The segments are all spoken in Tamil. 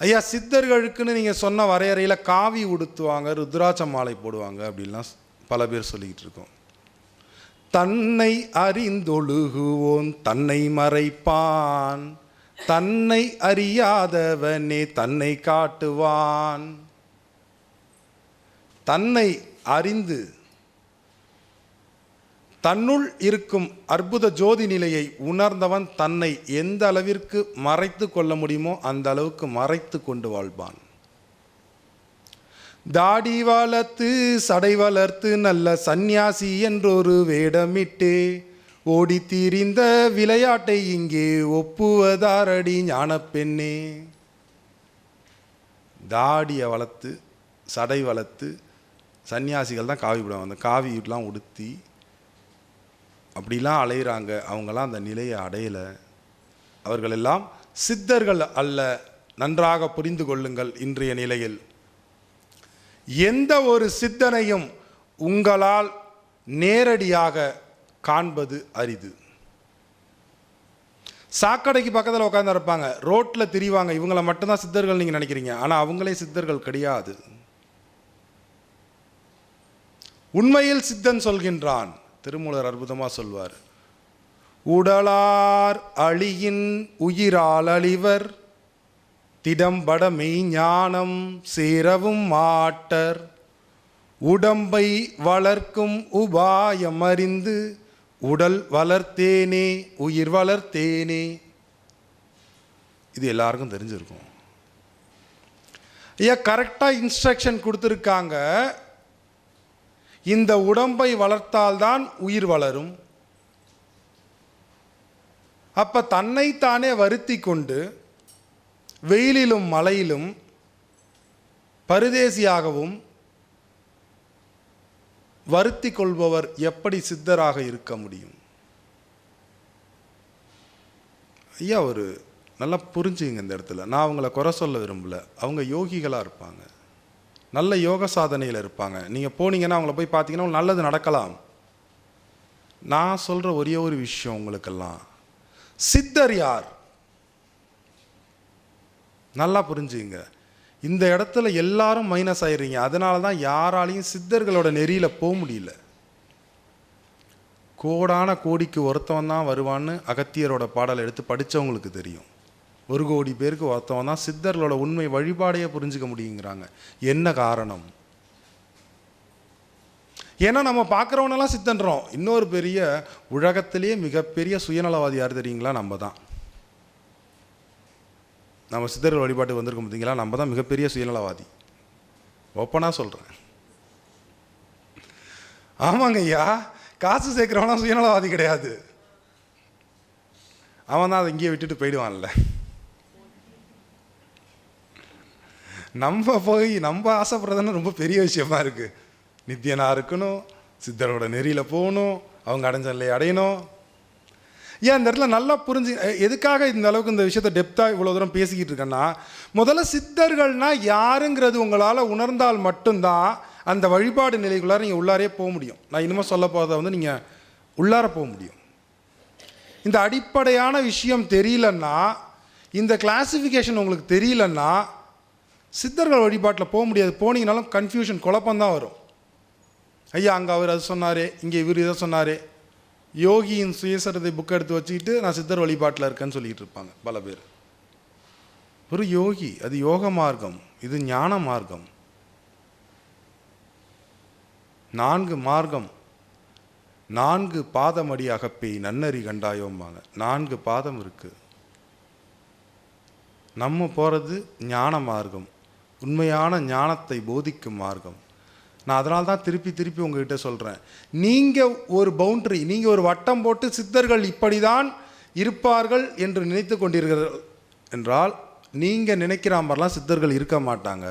ஐயா சித்தர்களுக்குன்னு நீங்கள் சொன்ன வரையறையில் காவி உடுத்துவாங்க ருத்ராட்ச மாலை போடுவாங்க அப்படின்லாம் பல பேர் சொல்லிக்கிட்டு இருக்கோம். தன்னை அறிந்தொழுகுவோன் தன்னை மறைப்பான். தன்னை அறியாதவனே தன்னை காட்டுவான். தன்னை அறிந்து தன்னுள் இருக்கும் அற்புத ஜோதி நிலையை உணர்ந்தவன் தன்னை எந்த அளவிற்கு மறைத்து கொள்ள முடியுமோ அந்த அளவுக்கு மறைத்து கொண்டு வாழ்வான். தாடி வளர்த்து சடை வளர்த்து நல்ல சந்நியாசி என்றொரு வேடமிட்டு ஓடி திரிந்த விளையாட்டை இங்கே ஒப்புவதாரடி ஞானப்பெண்ணே. தாடியை வளர்த்து சடை வளர்த்து சன்னியாசிகள் தான் காவி விடுவாங்க அந்த காவி உடுத்தி அப்படிலாம் அலையிறாங்க. அவங்களாம் அந்த நிலையை அடையலை. அவர்கள் எல்லாம் சித்தர்கள் அல்ல. நன்றாக புரிந்து கொள்ளுங்கள் இன்றைய நிலையில். எந்த ஒரு சித்தனையும் உங்களால் நேரடியாக காண்பது அரிது. சாக்கடைக்கு பக்கத்தில் உட்காந்து இருப்பாங்க. ரோட்டில் திரிவாங்க. இவங்களை மட்டும்தான் சித்தர்கள் நீங்கள் நினைக்கிறீங்க. ஆனால் அவங்களே சித்தர்கள் கிடையாது. உண்மையில் சித்தன் சொல்கின்றான். திருமூலர் அற்புதமாக சொல்வார். உடலார் அழியின் உயிரால் அழிவர் திடம்பட மெய்ஞானம் சேரவும் மாட்டர். உடம்பை வளர்க்கும் உபாயம் அறிந்து உடல் வளர்த்தேனே உயிர் வளர்த்தேனே. இது எல்லாருக்கும் தெரிஞ்சிருக்கும். ஐயா கரெக்டாக இன்ஸ்ட்ரக்ஷன் கொடுத்துருக்காங்க. இந்த உடம்பை வளர்த்தால்தான் உயிர் வளரும். அப்போ தன்னைத்தானே வருத்தி கொண்டு வெயிலிலும் மழையிலும் பரிதேசியாகவும் வருத்தி கொள்பவர் எப்படி சித்தராக இருக்க முடியும்? ஐயா ஒரு நல்லா புரிஞ்சுங்க இந்த இடத்துல. நான் அவங்கள குறை சொல்ல விரும்பல. அவங்க யோகிகளாக இருப்பாங்க. நல்ல யோக சாதனையில் இருப்பாங்க. நீங்கள் போனீங்கன்னா அவங்கள போய் பார்த்தீங்கன்னா நல்லது நடக்கலாம். நான் சொல்கிற ஒரே ஒரு விஷயம் உங்களுக்கெல்லாம். சித்தர் யார்? நல்லா புரிஞ்சுங்க இந்த இடத்துல எல்லாரும் மைனஸ் ஆயிடுறீங்க. அதனால தான் யாராலையும் சித்தர்களோட நெறியில் போக முடியல. கோடான கோடிக்கு ஒருத்தவன் தான் வருவான்னு அகத்தியரோட பாடலை எடுத்து படித்தவங்களுக்கு தெரியும். ஒரு கோடி பேருக்கு ஒருத்தவன் தான் சித்தர்களோட உண்மை வழிபாடையே புரிஞ்சுக்க முடியுங்கிறாங்க. என்ன காரணம்? ஏன்னா நம்ம பார்க்குறவனெல்லாம் சித்தன்றோம். இன்னொரு பெரிய உலகத்திலேயே மிகப்பெரிய சுயநலவாதி யார் தெரியுங்களா? நம்ம தான் நம்ம சித்தர்கள் வழிபாட்டு வந்திருக்கோம் பார்த்தீங்களா? நம்ம தான் மிகப்பெரிய சுயநலவாதி. ஓப்பனாக சொல்கிறேன் ஆமாங்க ஐயா. காசு சேர்க்குறவனா சுயநலவாதி கிடையாது. அவன் தான் அதை இங்கேயே விட்டுட்டு போயிடுவான்ல. நம்ம போய் நம்ம ஆசைப்படுறதுன்னு ரொம்ப பெரிய விஷயமா இருக்குது நித்தியனாக இருக்கணும் சித்தரோட நெறியில் போகணும் அவங்க அடைஞ்ச நிலையை அடையணும். ஏன் இந்த இடத்துல நல்லா புரிஞ்சு எதுக்காக இந்த அளவுக்கு இந்த விஷயத்தை டெப்த்தாக இவ்வளோ தூரம் பேசிக்கிட்டு இருக்கேன்னா முதல்ல சித்தர்கள்னா யாருங்கிறது உங்களால் உணர்ந்தால் மட்டும்தான் அந்த வழிபாடு நிலைக்குள்ளார நீங்கள் உள்ளாரே போக முடியும். நான் இனிமேல் சொல்ல போகிறத வந்து நீங்கள் உள்ளார போக முடியும். இந்த அடிப்படையான விஷயம் தெரியலன்னா இந்த கிளாசிஃபிகேஷன் உங்களுக்கு தெரியலன்னா சித்தர்கள் வழிபாட்டில் போக முடியாது. போனீங்கனாலும் கன்ஃபியூஷன் குழப்பம்தான் வரும். ஐயா அங்கே அவர் அது சொன்னாரே இங்கே இவர் இதை சொன்னாரே. யோகியின் சுயசரதை புக் எடுத்து வச்சுக்கிட்டு நான் சித்தர் வழிபாட்டில் இருக்கேன்னு சொல்லிகிட்டு இருப்பாங்க பல பேர். ஒரு யோகி அது யோக மார்க்கம் இது ஞான மார்க்கம். நான்கு மார்க்கம். நான்கு பாதமடி அகப்பி நன்னறி கண்டாயோம்பாங்க. நான்கு பாதம் இருக்குது நம்ம போகிறது ஞான மார்க்கம். உண்மையான ஞானத்தை போதிக்கும் மார்க்கம். நான் அதனால தான் திருப்பி திருப்பி உங்ககிட்ட சொல்கிறேன் நீங்கள் ஒரு பவுண்டரி நீங்கள் ஒரு வட்டம் போட்டு சித்தர்கள் இப்படி தான் இருப்பார்கள் என்று நினைத்து கொண்டீர்கள் என்றால் நீங்கள் நினைக்கிற மாதிரிலாம் சித்தர்கள் இருக்க மாட்டாங்க.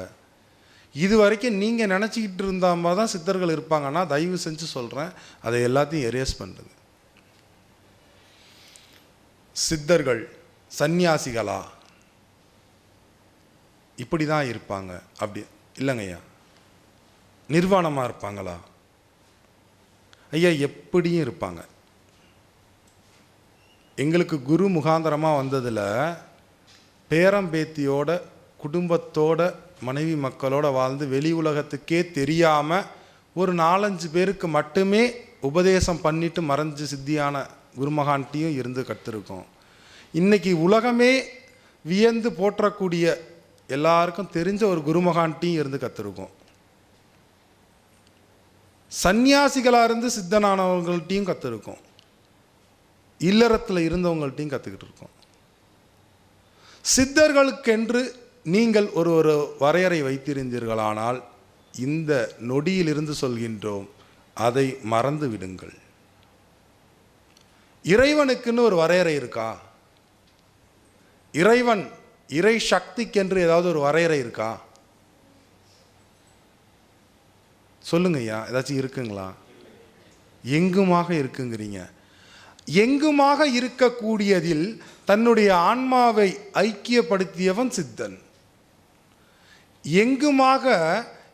இது வரைக்கும் நீங்கள் நினச்சிக்கிட்டு இருந்த மாதிரி தான் சித்தர்கள் இருப்பாங்கன்னா தயவு செஞ்சு சொல்கிறேன் அதை எல்லாத்தையும் எரேஸ் பண்ணுறது சித்தர்கள் சந்நியாசிகளா? இப்படி தான் இருப்பாங்க. அப்படி இல்லைங்கய்யா நிர்வாணமாக இருப்பாங்களா? ஐயா எப்படியும் இருப்பாங்க. எங்களுக்கு குரு முகாந்தரமாக வந்ததில் பேரம்பேத்தியோட குடும்பத்தோட மனைவி மக்களோட வாழ்ந்து வெளி உலகத்துக்கே தெரியாமல் ஒரு நாலஞ்சு பேருக்கு மட்டுமே உபதேசம் பண்ணிட்டு மறைஞ்சு சித்தியான குருமகான்ட்டியும் இருந்து கற்றுருக்கோம் இன்னைக்கு உலகமே வியந்து போற்றக்கூடிய எல்லாருக்கும் தெரிஞ்ச ஒரு குருமகான்ட்டையும் இருந்து கற்றுருக்கோம் சந்நியாசிகளாக இருந்து சித்தனானவங்கள்ட்டையும் கற்றுருக்கோம் இல்லறத்தில் இருந்தவங்கள்ட்டையும் கற்றுக்கிட்டு இருக்கோம் சித்தர்களுக்கென்று நீங்கள் ஒரு ஒரு வரையறை வைத்திருந்தீர்களானால் இந்த நொடியிலிருந்து சொல்கின்றோம் அதை மறந்து விடுங்கள். இறைவனுக்குன்னு ஒரு வரையறை இருக்கா? இறைவன் இறை சக்திக்கென்று ஏதாவது ஒரு வரையறை இருக்கா? சொல்லுங்க ஐயா ஏதாச்சும் இருக்குங்களா? எங்குமாக இருக்குங்கிறீங்க. எங்குமாக இருக்கக்கூடியதில் தன்னுடைய ஆன்மாவை ஐக்கியப்படுத்தியவன் சித்தன். எங்குமாக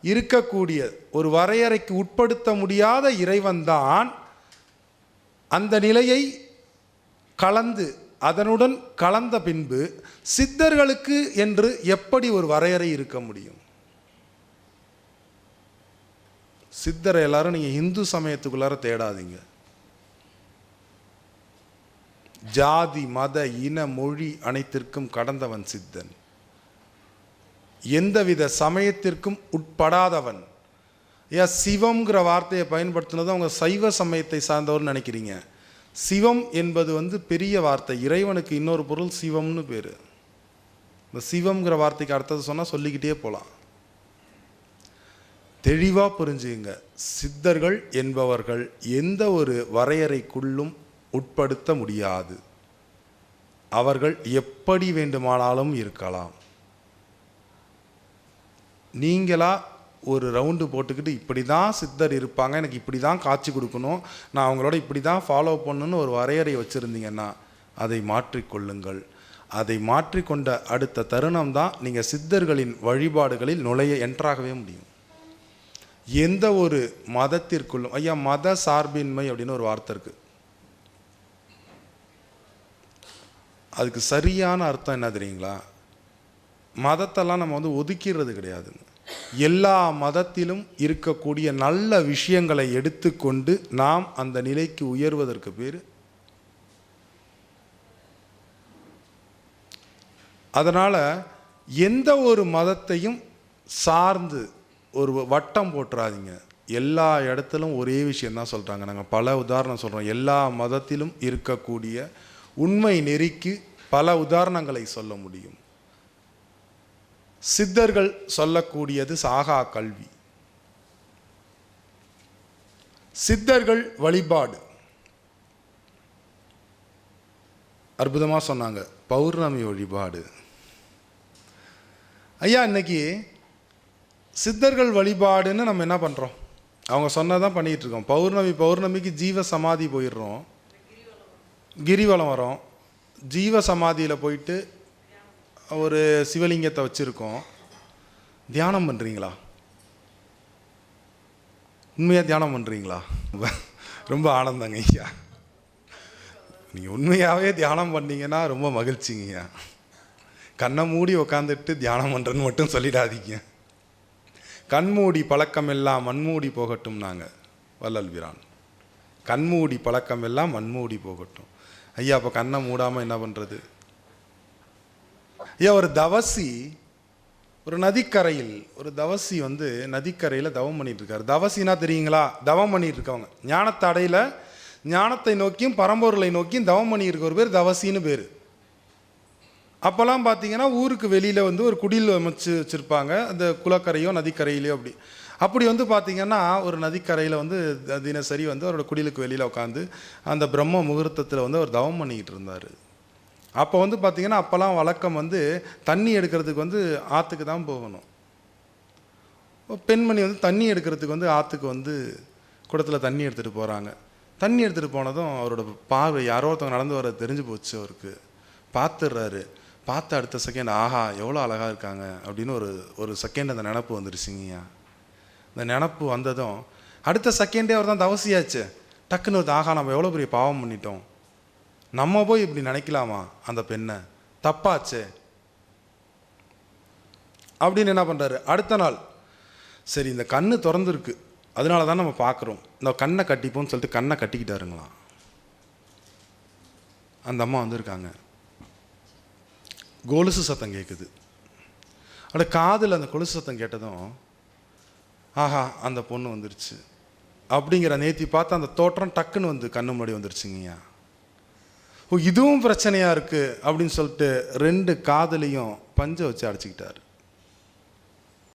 இருக்கக்கூடிய ஒரு வரையறைக்கு உட்படுத்த முடியாத இறைவன்தான் அந்த நிலையை கலந்து அதனுடன் கலந்த பின்பு சித்தர்களுக்கு என்று எப்படி ஒரு வரையறை இருக்க முடியும்? சித்தரை எல்லாரும் நீங்கள் இந்து சமயத்துக்குள்ளார தேடாதீங்க. ஜாதி மத இன மொழி அனைத்திற்கும் கடந்தவன் சித்தன். எந்தவித சமயத்திற்கும் உட்படாதவன். ஏன் சிவம்ங்கிற வார்த்தையை பயன்படுத்தினது அவங்க சைவ சமயத்தை சார்ந்தவர்னு நினைக்கிறீங்க. சிவம் என்பது வந்து பெரிய வார்த்தை. இறைவனுக்கு இன்னொரு பொருள் சிவம்னு பேர். இந்த சிவம்ங்கிற வார்த்தைக்கு அர்த்தத்தை சொன்னால் சொல்லிக்கிட்டே போகலாம் தெளிவாக புரிஞ்சுங்க சித்தர்கள் என்பவர்கள் எந்த ஒரு வரையறைக்குள்ளும் உட்படுத்த முடியாது. அவர்கள் எப்படி வேண்டுமானாலும் இருக்கலாம். நீங்களா ஒரு ரவுண்டு போட்டுக்கிட்டு இப்படி தான் சித்தர் இருப்பாங்க எனக்கு இப்படி தான் காட்சி கொடுக்கணும் நான் அவங்களோட இப்படி தான் ஃபாலோ பண்ணணும்னு ஒரு வரையறை வச்சுருந்தீங்கன்னா அதை மாற்றிக்கொள்ளுங்கள் அதை மாற்றிக்கொண்ட அடுத்த தருணம் தான் நீங்கள் சித்தர்களின் வழிபாடுகளில் நுழைய என்ட்ராகவே முடியும். எந்த ஒரு மதத்திற்குள்ளும் ஐயா மத சார்பின்மை அப்படின்னு ஒரு வார்த்தை இருக்குது அதுக்கு சரியான அர்த்தம் என்ன தெரியுங்களா? மதத்தெல்லாம் நம்ம வந்து ஒதுக்கிடுறது கிடையாதுங்க எல்லா மதத்திலும் இருக்கக்கூடிய நல்ல விஷயங்களை எடுத்துக்கொண்டு நாம் அந்த நிலைக்கு உயர்வதற்கு பேர். அதனால் எந்த ஒரு மதத்தையும் சார்ந்து ஒரு வட்டம் போட்டுறாதீங்க எல்லா இடத்திலும் ஒரே விஷயந்தான் சொல்கிறாங்க நாங்கள் பல உதாரணம் சொல்கிறோம் எல்லா மதத்திலும் இருக்கக்கூடிய உண்மை நெறிக்கு பல உதாரணங்களை சொல்ல முடியும். சித்தர்கள் சொல்லக்கூடியது சாகா கல்வி. சித்தர்கள் வழிபாடு. அற்புதமாக சொன்னாங்க. பௌர்ணமி வழிபாடு. ஐயா இன்னைக்கு சித்தர்கள் வழிபாடுன்னு நம்ம என்ன பண்ணுறோம் அவங்க சொன்னதான் பண்ணிகிட்டு இருக்கோம் பௌர்ணமி பௌர்ணமிக்கு ஜீவ சமாதி போயிடுறோம். கிரிவலம் வரோம். ஜீவ சமாதியில் போயிட்டு ஒரு சிவலிங்கத்தை வச்சுருக்கோம். தியானம் பண்ணுறீங்களா உண்மையாக தியானம் பண்ணுறீங்களா ரொம்ப ஆனந்தங்க ஐயா. நீங்கள் உண்மையாகவே தியானம் பண்ணீங்கன்னா ரொம்ப மகிழ்ச்சிங்கய்யா கண்ணை மூடி உக்காந்துட்டு தியானம் பண்ணுறேன்னு மட்டும் சொல்லிடாதீங்க. கண்மூடி பழக்கம் எல்லாம் மண்மூடி போகட்டும் நாங்கள் வள்ளல் வீரான். கண்மூடி பழக்கம் எல்லாம் மண்மூடி போகட்டும். ஐயா அப்போ கண்ணை மூடாமல் என்ன பண்ணுறது ஐயா ஒரு தவசி ஒரு நதிக்கரையில் ஒரு தவசி வந்து நதிக்கரையில் தவம் பண்ணிட்டு இருக்காரு தவசினா தெரியுங்களா? தவம் பண்ணிட்டு இருக்கவங்க ஞானத்தை அடையில ஞானத்தை நோக்கியும் பரம்பொருளை நோக்கியும் தவம் பண்ணியிருக்க ஒரு பேர் தவசின்னு பேர். அப்போல்லாம் பார்த்தீங்கன்னா ஊருக்கு வெளியில் வந்து ஒரு குடில் அமைச்சு வச்சுருப்பாங்க. அந்த குளக்கரையோ நதிக்கரையிலையோ அப்படி. அப்படி வந்து பார்த்திங்கன்னா ஒரு நதிக்கரையில் வந்து தினசரி வந்து அவரோட குடிலுக்கு வெளியில் உட்காந்து அந்த பிரம்ம முகூர்த்தத்தில் வந்து அவர் தவம் பண்ணிக்கிட்டு இருந்தார். அப்போ வந்து பார்த்திங்கன்னா அப்போல்லாம் வழக்கம் வந்து தண்ணி எடுக்கிறதுக்கு வந்து ஆற்றுக்கு தான் போகணும். பெண்மணி வந்து தண்ணி எடுக்கிறதுக்கு வந்து ஆற்றுக்கு வந்து குடத்தில் தண்ணி எடுத்துகிட்டு போகிறாங்க தண்ணி எடுத்துகிட்டு போனதும் அவரோட பார்வை யாரோ ஒருத்தவங்க நடந்து வர தெரிஞ்சு போச்சு அவருக்கு. பார்த்துடுறாரு பார்த்த அடுத்த செகண்ட் ஆஹா எவ்வளோ அழகாக இருக்காங்க அப்படின்னு ஒரு ஒரு செகண்ட் அந்த நினப்பு வந்துருச்சுங்கய்யா இந்த நினப்பு வந்ததும் அடுத்த செகண்டே அவர் தான் தவசியாச்சு. டக்குன்னு ஒரு ஆஹா நம்ம எவ்வளோ பெரிய பாவம் பண்ணிட்டோம். நம்ம போய் இப்படி நினைக்கலாமா? அந்த பெண்ணை. தப்பாச்சே. அப்படின்னு என்ன பண்ணுறாரு அடுத்த நாள். சரி இந்த கண்ணு திறந்துருக்கு. அதனால தான் நம்ம பார்க்குறோம். இந்த கண்ணை கட்டிப்போம்னு சொல்லிட்டு கண்ணை கட்டிக்கிட்டாருங்களாம். அந்த அம்மா வந்திருக்காங்க. கொலுசு சத்தம் கேட்குது அட காதில் அந்த கொலுசு சத்தம் கேட்டதும் ஆஹா அந்த பொண்ணு வந்துருச்சு. அப்படிங்கிற நேத்தி பார்த்து அந்த தோற்றம் டக்குன்னு வந்து கண்ணு முன்னாடி வந்துருச்சுங்கய்யா. ஓ இதுவும் பிரச்சனையாக இருக்குது அப்படின்னு சொல்லிட்டு ரெண்டு காதலையும் பஞ்சை வச்சு அடைச்சிக்கிட்டாரு.